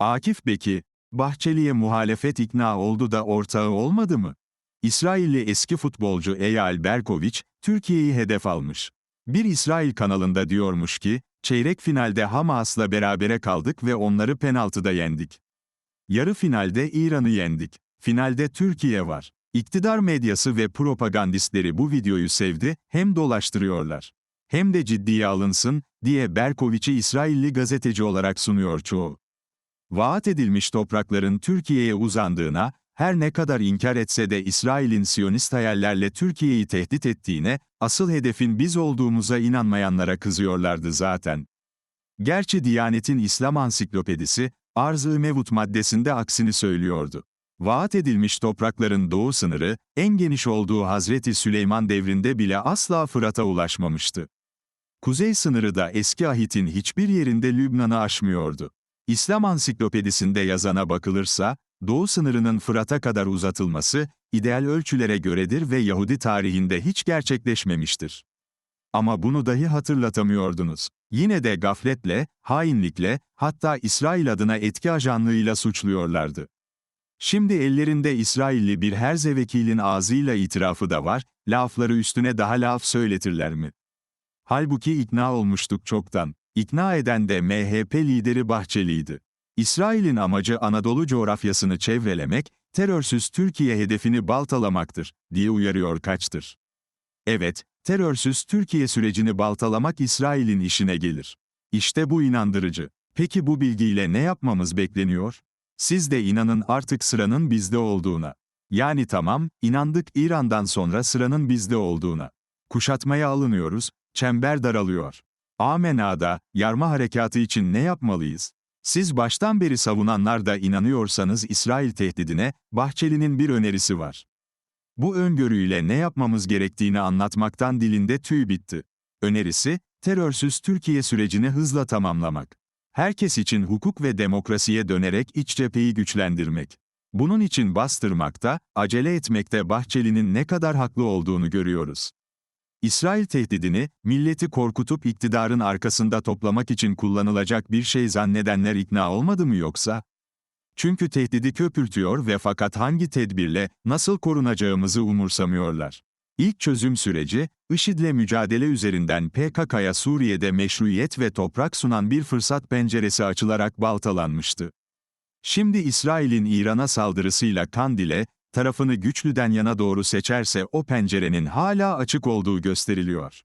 Akif Beki, Bahçeli'ye muhalefet ikna oldu da ortağı olmadı mı? İsrailli eski futbolcu Eyal Berkoviç, Türkiye'yi hedef almış. Bir İsrail kanalında diyormuş ki, çeyrek finalde Hamas'la berabere kaldık ve onları penaltıda yendik. Yarı finalde İran'ı yendik. Finalde Türkiye var. İktidar medyası ve propagandistleri bu videoyu sevdi, hem dolaştırıyorlar. Hem de ciddiye alınsın, diye Berkoviç'i İsrailli gazeteci olarak sunuyor çoğu. Vaat edilmiş toprakların Türkiye'ye uzandığına, her ne kadar inkar etse de İsrail'in Siyonist hayallerle Türkiye'yi tehdit ettiğine, asıl hedefin biz olduğumuza inanmayanlara kızıyorlardı zaten. Gerçi Diyanet'in İslam Ansiklopedisi, Arz-ı Mevut maddesinde aksini söylüyordu. Vaat edilmiş toprakların doğu sınırı, en geniş olduğu Hazreti Süleyman devrinde bile asla Fırat'a ulaşmamıştı. Kuzey sınırı da eski ahitin hiçbir yerinde Lübnan'ı aşmıyordu. İslam Ansiklopedisinde yazana bakılırsa, doğu sınırının Fırat'a kadar uzatılması, ideal ölçülere göredir ve Yahudi tarihinde hiç gerçekleşmemiştir. Ama bunu dahi hatırlatamıyordunuz. Yine de gafletle, hainlikle, hatta İsrail adına etki ajanlığıyla suçluyorlardı. Şimdi ellerinde İsrailli bir herzevekilin ağzıyla itirafı da var, lafları üstüne daha laf söyletirler mi? Halbuki ikna olmuştuk çoktan. İkna eden de MHP lideri Bahçeli'ydi. İsrail'in amacı Anadolu coğrafyasını çevrelemek, terörsüz Türkiye hedefini baltalamaktır, diye uyarıyor kaçtır. Evet, terörsüz Türkiye sürecini baltalamak İsrail'in işine gelir. İşte bu inandırıcı. Peki bu bilgiyle ne yapmamız bekleniyor? Siz de inanın artık sıranın bizde olduğuna. Yani tamam, inandık İran'dan sonra sıranın bizde olduğuna. Kuşatmaya alınıyoruz, çember daralıyor. Amena'da, yarma harekatı için ne yapmalıyız? Siz baştan beri savunanlar da inanıyorsanız İsrail tehdidine, Bahçeli'nin bir önerisi var. Bu öngörüyle ne yapmamız gerektiğini anlatmaktan dilinde tüy bitti. Önerisi, terörsüz Türkiye sürecini hızla tamamlamak. Herkes için hukuk ve demokrasiye dönerek iç cepheyi güçlendirmek. Bunun için bastırmakta, acele etmekte Bahçeli'nin ne kadar haklı olduğunu görüyoruz. İsrail tehdidini, milleti korkutup iktidarın arkasında toplamak için kullanılacak bir şey zannedenler ikna olmadı mı yoksa? Çünkü tehdidi köpürtüyor ve fakat hangi tedbirle, nasıl korunacağımızı umursamıyorlar. İlk çözüm süreci, IŞİD'le mücadele üzerinden PKK'ya Suriye'de meşruiyet ve toprak sunan bir fırsat penceresi açılarak baltalanmıştı. Şimdi İsrail'in İran'a saldırısıyla Kandil'e, tarafını güçlüden yana doğru seçerse o pencerenin hala açık olduğu gösteriliyor.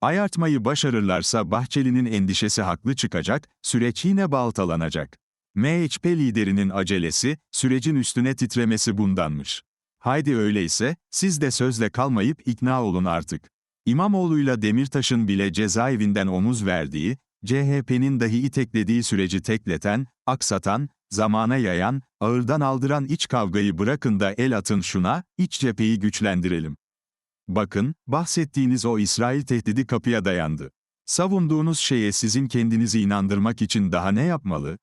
Ayartmayı başarırlarsa Bahçeli'nin endişesi haklı çıkacak, süreç yine baltalanacak. MHP liderinin acelesi, sürecin üstüne titremesi bundanmış. Haydi öyleyse, siz de sözle kalmayıp ikna olun artık. İmamoğlu'yla Demirtaş'ın bile cezaevinden omuz verdiği, CHP'nin dahi iteklediği süreci tekleten, aksatan, zamana yayan, ağırdan aldıran iç kavgayı bırakın da el atın şuna, iç cepheyi güçlendirelim. Bakın, bahsettiğiniz o İsrail tehdidi kapıya dayandı. Savunduğunuz şeye sizin kendinizi inandırmak için daha ne yapmalı?